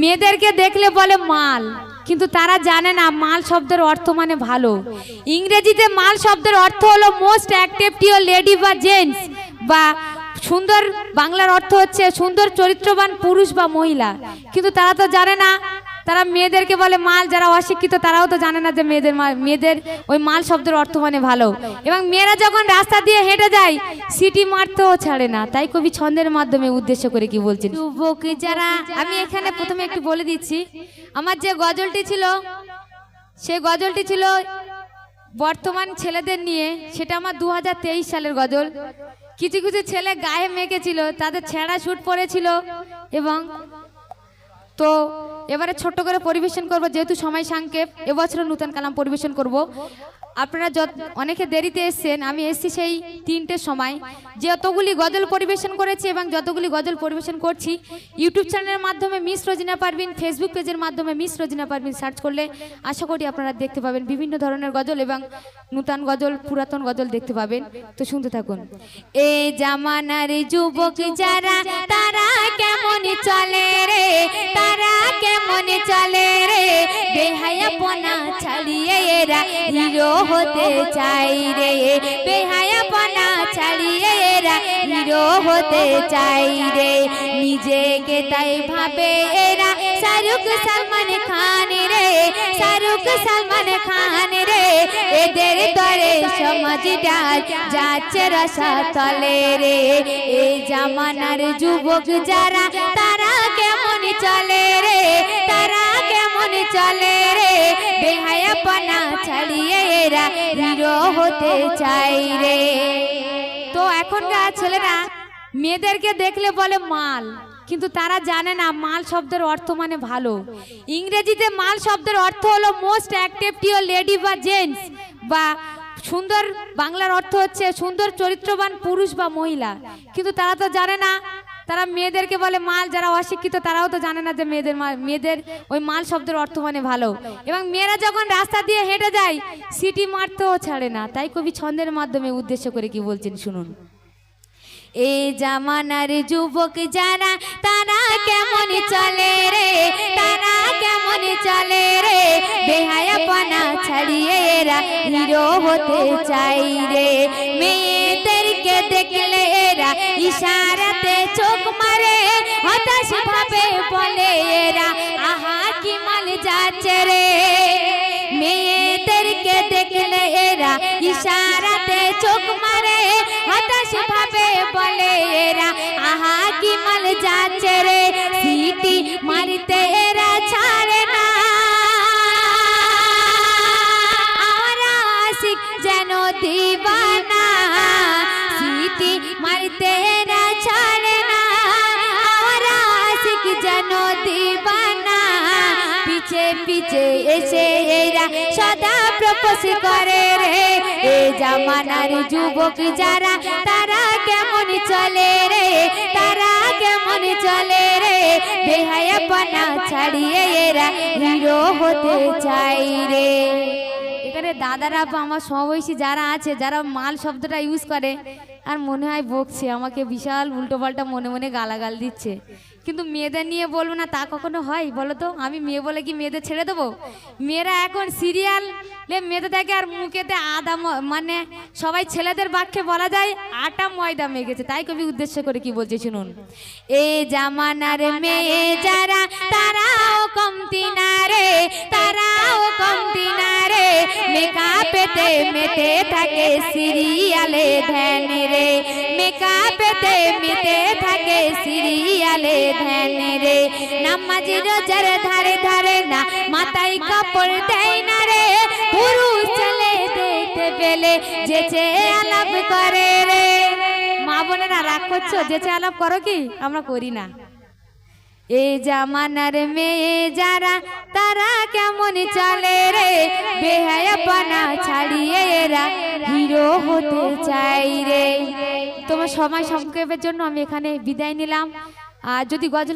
মেয়েদেরকে দেখলে বলে মাল, কিন্তু তারা জানে না মাল শব্দের অর্থ মানে ভালো। ইংরেজিতে মাল শব্দের অর্থ হলো মোস্ট অ্যাক্টিভটিও লেডি বা জেন্টস বা সুন্দর, বাংলার অর্থ হচ্ছে সুন্দর, চরিত্রবান পুরুষ বা মহিলা। কিন্তু তারা তো জানে না তারা মেয়েদেরকে বলে মাল যারা অশিক্ষিত, তারাও তো জানে না যে মেয়েদের মেয়েদের ওই মাল শব্দের অর্থ মানে ভালো। এবং মেয়েরা যখন রাস্তা দিয়ে হেঁটে যায় সিটি মারতেও ছাড়ে না। তাই কবি ছন্দের মাধ্যমে উদ্দেশ্য করে কি বলছেন? যুবক যারা আমি এখানে প্রথমে একটু বলে দিচ্ছি। আমার যে গজলটি ছিল, সে গজলটি ছিল বর্তমান ছেলেদের নিয়ে। সেটা আমার দু হাজার তেইশ সালের গজল। কিছু কিছু ছেলে গায়ে মেখেছিল, তাদের ছেঁড়া শুট পরেছিল এবং তো এবারে ছোট্ট করে পরিবেশন করব যেহেতু সময় সাংকেপ এবছর নূতন কালাম পরিবেশন করব। আপনারা যত অনেকে দেরিতে এসছেন, আমি এসছি সেই তিনটের সময়। যতগুলি গজল পরিবেশন করেছি এবং যতগুলি গজল পরিবেশন করছি, ইউটিউব চ্যানেলের মাধ্যমে মিস রোজিনা পারবিন ফেসবুক পেজের মাধ্যমে মিস রোজিনা পারবিন সার্চ করলে আশা করি আপনারা দেখতে পাবেন বিভিন্ন ধরনের গজল এবং নূতন গজল, পুরাতন গজল দেখতে পাবেন। তো শুনতে থাকুন। এ জামানার যুবক যারা, তারা কেমন চলে রে? তারা কেমন চলে রে? বেহায়াপনা ছাড়িয়ে এরা হিরো হতে চাই রে বেহায়া বেহায়াপনা ছাড়িয়ে এরা হিরো হতে চাই রে নিজেকে তাই ভাবে এরা শাহরুখ সালমান খান রে শাহরুখ সালমান খান রে এদের দরে সমাজটা যাচ্ছে রসা তলে রে এই জামানার যুবক যারা তারা কেমন চলে রে ছাড়িয়ে এরা হিরো হতে চাই রে। তো এখনকার ছেলেরা মেয়েদেরকে দেখলে বলে মাল, কিন্তু তারা জানে না মাল শব্দের অর্থ মানে ভালো। ইংরেজিতে মাল শব্দের অর্থ হলো মোস্ট অ্যাক্টিভ লেডি বা জেন্টস বা সুন্দর বাংলার অর্থ হচ্ছে সুন্দর চরিত্রবান পুরুষ বা মহিলা। কিন্তু তারা তো জানে না তারা মেয়েদেরকে বলে মাল যারা অশিক্ষিত, তারাও তো জানে না যে মেয়েদের মেয়েদের ওই মাল শব্দের অর্থ মানে ভালো। এবং মেয়েরা যখন রাস্তা দিয়ে হেঁটে যায় সিটি মারতেও ছাড়ে না। তাই কবি ছন্দের মাধ্যমে উদ্দেশ্য করে কি বলছেন শুনুন। এ জামানার যুবক যারা, তারা কেমন চলে রে? তারা কেমন চলে রে? বেহায়াপনা ছাড়িয়ে এরা হিরো হতে চাই রে। মেয়েদেরকে ইশারাতে চোখ মারে, হতাশ ভাবে বলে এরা, আহা, কি মাল যাচ্ছে রে? মেয়েদেরকে দেখলে এরা ইশারাতে চোখ মারে, হতাশ ভাবে বলে এরা, আহা, কি মাল যাচ্ছে রে? সিটি মারিতে এরা ছাড়ে না। যেন দিবানা সিটি মারিতে এরা ছাড়ে না। আমরা আশিক যেন দিবানা। পিছে পিছে এসে এরা সদা প্রপোজ করে রে। এ জামানার যুবক যারা, তারা কেমন চলে রে? তারা কেমন চলে রে? বেহায়াপনা ছাড়িয়ে এরা হিরো হতে চাই রে। এখানে দাদারা আমার সমবয়সী যারা আছে, যারা মাল শব্দটা ইউজ করে আর মনে হয় বকছে, আমাকে বিশাল উল্টোপাল্টা মনে মনে গালাগাল দিচ্ছে। কিন্তু মেয়েদের নিয়ে বলব না, তা কখনো হয়? বলো তো, আমি মেয়ে বলে কি মেয়েদের ছেড়ে দেবো? মেয়েরা এখন সিরিয়াল মেয়েদের দেখে আর মুখেতে আদা মানে সবাই ছেলেদের বাক্যে বলা যায়, আটা ময়দা মেখেছে। তাই কবি উদ্দেশ্য করে কি বলছে শুনুন। এ জামানার মেয়ে যারা, তারাও কমতি না রে, তারাও কমতি না রে। মেকআপেতে মেতে থাকে সিরিয়ালে ধ্যান রে মেকআপেতে মেতে থাকে সিরিয়ালে ধ্যান রে। নামাজি রোজার ধারে ধারে না, মাথায় কাপড় দেয় না রে। পুরুষ ছেলে দেখতে পেলে যেচে আলাপ করে রে। মা বোনেরা, রাগ করছ? যেচে আলাপ করো কি? আমরা করি না। এই জামানার মেয়ে যারা, তারা কেমন চলে রে? বেহায়াপনা ছাড়িয়ে এরা হিরো হতে চাই রে। তোমার সময় সংক্ষেপের জন্য আমি এখানে বিদায় নিলাম। আর যদি গজল